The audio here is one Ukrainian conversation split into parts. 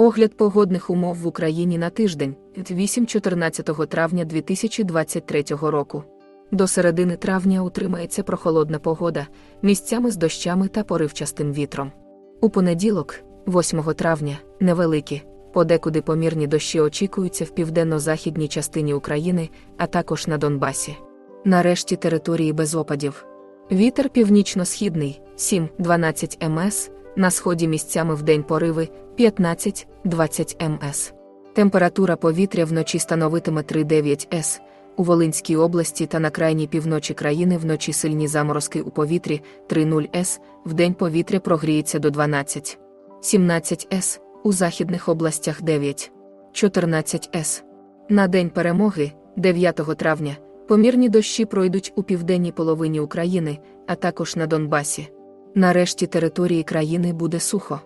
Огляд погодних умов в Україні на тиждень 8-14 травня 2023 року. До середини травня утримається прохолодна погода, місцями з дощами та поривчастим вітром. У понеділок, 8 травня, невеликі, подекуди помірні дощі очікуються в південно-західній частині України, а також на Донбасі. Нарешті території без опадів. Вітер північно-східний 7-12 МС, на сході місцями в день пориви 15-20 МС. Температура повітря вночі становитиме 3-9 С. У Волинській області та на крайній півночі країни вночі сильні заморозки у повітрі 3-0 С, вдень повітря прогріється до 12. 17 С, у західних областях 9. 14 С. На день перемоги, 9 травня, помірні дощі пройдуть у південній половині України, а також на Донбасі. Нарешті території країни буде сухо.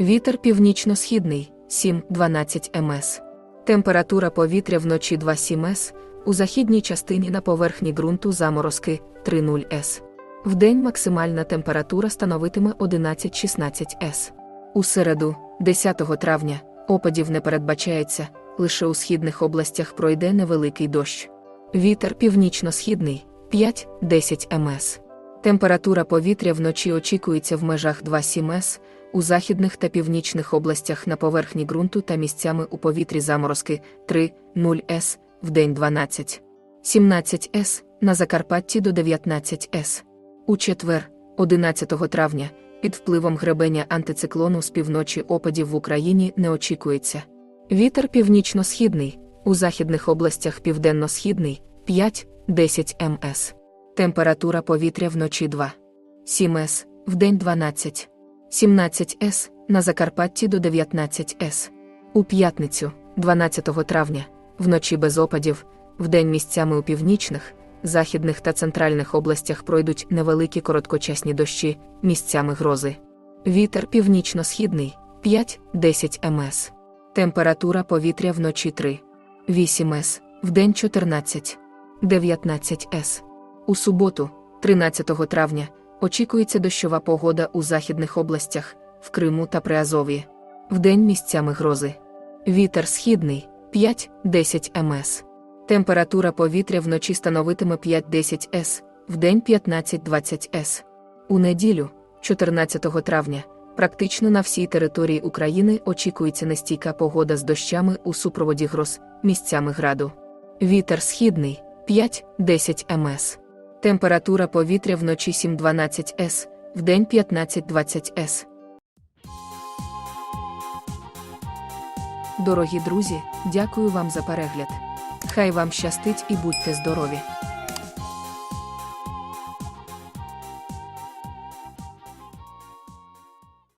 Вітер північно-східний 7-12 МС. Температура повітря вночі 2-7 С, у західній частині на поверхні ґрунту заморозки 3-0 С. Вдень максимальна температура становитиме 11-16 С. У середу, 10 травня, опадів не передбачається, лише у східних областях пройде невеликий дощ. Вітер північно-східний 5-10 МС. Температура повітря вночі очікується в межах 2-7 С, у західних та північних областях на поверхні ґрунту та місцями у повітрі заморозки 3-0 С, вдень 12. 17 С, на Закарпатті до 19 С. У четвер, 11 травня, під впливом гребеня антициклону з півночі опадів в Україні не очікується. Вітер північно-східний, у західних областях південно-східний 5-10 МС. Температура повітря вночі 2. 7 С, вдень 12. 17 С, на Закарпатті до 19 С. У п'ятницю, 12 травня, вночі без опадів, вдень місцями у північних, західних та центральних областях пройдуть невеликі короткочасні дощі, місцями грози. Вітер північно-східний 5-10 МС. Температура повітря вночі 3. 8 С, вдень 14. 19 С. У суботу, 13 травня, очікується дощова погода у західних областях, в Криму та Приазов'ї. Вдень місцями грози. Вітер східний 5-10 МС. Температура повітря вночі становитиме 5-10 С, вдень 15-20 С. У неділю, 14 травня, практично на всій території України очікується нестійка погода з дощами у супроводі гроз, місцями граду. Вітер східний 5-10 МС. Температура повітря вночі 7-12 С, вдень 15-20 С. Дорогі друзі, дякую вам за перегляд. Хай вам щастить і будьте здорові!